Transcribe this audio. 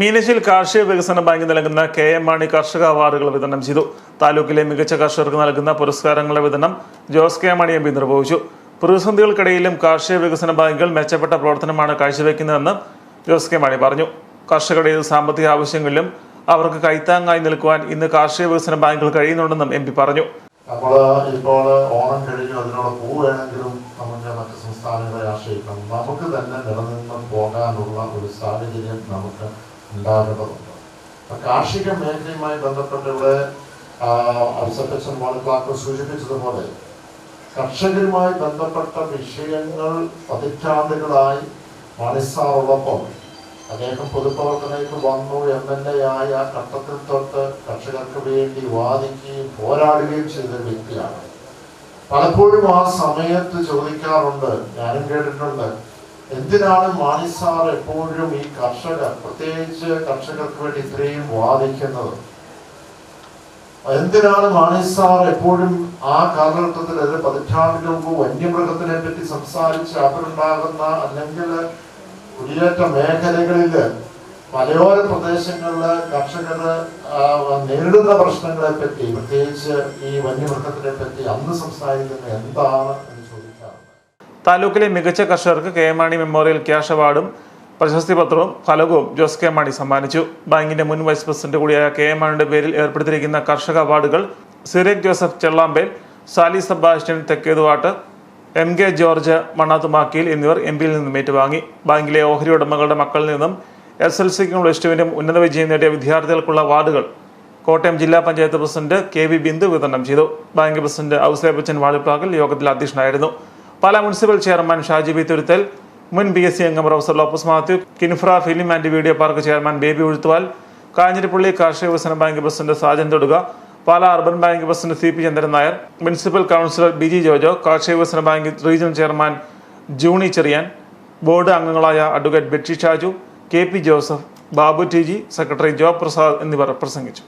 മീനച്ചിൽ കാർഷിക വികസന ബാങ്ക് നൽകുന്ന കെ എം മാണി കർഷക അവാർഡുകൾ വിതരണം ചെയ്തു. താലൂക്കിലെ മികച്ച കർഷകർക്ക് നൽകുന്ന പുരസ്കാരങ്ങളുടെ വിതരണം Jose K Mani M P നിർവഹിച്ചു. പ്രതിസന്ധികൾക്കിടയിലും കാർഷിക വികസന ബാങ്കുകൾ മെച്ചപ്പെട്ട പ്രവർത്തനമാണ് കാഴ്ചവെക്കുന്നതെന്ന് ജോസ് കെ മാണി പറഞ്ഞു. കർഷകരുടെ സാമ്പത്തിക ആവശ്യങ്ങളിലും അവർക്ക് കൈത്താങ്ങായി നിൽക്കുവാൻ ഇന്ന് കാർഷിക വികസന ബാങ്കുകൾ കഴിയുന്നുണ്ടെന്നും എം പി പറഞ്ഞു. നമ്മൾ ഇപ്പോൾ ഓണം കഴിഞ്ഞു അതിനുള്ള പൂ വേണമെങ്കിലും നമുക്ക് മറ്റ് സംസ്ഥാനങ്ങളെ ആശ്രയിക്കണം. നമുക്ക് തന്നെ നിലനിന്ന് പോകാനുള്ള ഒരു സാഹചര്യം നമുക്ക് അപ്പൊ കാർഷിക മേഖലയുമായി ബന്ധപ്പെട്ട് ഇവിടെ അബ്സപ്പച്ചൻ മോളിക്ലാക്ക് സൂചിപ്പിച്ചതുപോലെ കർഷകരുമായി ബന്ധപ്പെട്ട വിഷയങ്ങൾ പതിറ്റാണ്ടുകളായി മണിസാറുള്ളപ്പോൾ അദ്ദേഹം പൊതുപ്രവർത്തനയ്ക്ക് വന്നു എം എൽ എ ആയ ഘട്ടത്തിൽ തൊട്ട് കർഷകർക്ക് വേണ്ടി വാദിക്കുകയും പോരാടുകയും ചെയ്ത വ്യക്തിയാണ്. പലപ്പോഴും ആ സമയത്ത് ചോദിക്കാറുണ്ട് ഞാനും കേട്ടിട്ടുണ്ട് എന്തിനാണ് മാണി സാർ എപ്പോഴും ഈ കർഷകർ പ്രത്യേകിച്ച് കർഷകർക്ക് വേണ്ടി ഇത്രയും വാദിക്കുന്നത്? എന്തിനാണ് മാണി സാർ എപ്പോഴും ആ കാലഘട്ടത്തിൽ ഒരു പതിറ്റാണ്ടിന് മുമ്പ് വന്യമൃഗത്തിനെ പറ്റി സംസാരിച്ച് അവരുണ്ടാകുന്ന അല്ലെങ്കിൽ കുടിയേറ്റ മേഖലകളിൽ മലയോര പ്രദേശങ്ങളിൽ കർഷകർ നേരിടുന്ന പ്രശ്നങ്ങളെ പറ്റി പ്രത്യേകിച്ച് ഈ വന്യമൃഗത്തിനെ പറ്റി അന്ന് സംസാരിക്കുന്നത് എന്താണ്? താലൂക്കിലെ മികച്ച കർഷകർക്ക് കെ മാണി മെമ്മോറിയൽ ക്യാഷ് അവാർഡും പ്രശസ്തി പത്രവും ഫലകവും ജോസ് കെ മാണി സമ്മാനിച്ചു. ബാങ്കിന്റെ മുൻ വൈസ് പ്രസിഡന്റ് കൂടിയായ കെ മാണിയുടെ പേരിൽ ഏർപ്പെടുത്തിയിരിക്കുന്ന കർഷക അവാർഡുകൾ സിറേക് ജോസഫ് ചെള്ളാമ്പേൽ സാലി സെബാസ്റ്റ്യൻ തെക്കേതുവാട്ട് എം കെ ജോർജ് മണ്ണാത്തുമാക്കിയിൽ എന്നിവർ എം പിയിൽ നിന്നും ഏറ്റുവാങ്ങി. ബാങ്കിലെ ഓഹരി ഉടമകളുടെ മക്കളിൽ നിന്നും എസ് എൽ സിക്കും പ്ലസ് ടുവിനും ഉന്നത വിജയം നേടിയ വിദ്യാർത്ഥികൾക്കുള്ള വാർഡുകൾ കോട്ടയം ജില്ലാ panchayat president K V Bindu വിതരണം ചെയ്തു. ബാങ്ക് പ്രസിഡന്റ് ഔസേബച്ചൻ വാളിപ്പാക്കൽ യോഗത്തിൽ അധ്യക്ഷനായിരുന്നു. Pala municipal chairman Shaji B Thuruthal മുൻ ബി എസ് സി അംഗം professor Lopez Mathew Kinfra film and video park chairman Baby Uzhuthuval Kanjirappally കാർഷിക വികസന bank president Sajan Thoduka Pala urban bank president C P Chandran Nair municipal councillor B G Jojo കാർഷിക വികസന bank regional chairman Juni Cherian board അംഗങ്ങളായ advocate Betty Shaju K P Joseph Babu T G secretary Jo Prasad എന്നിവർ പ്രസംഗിച്ചു.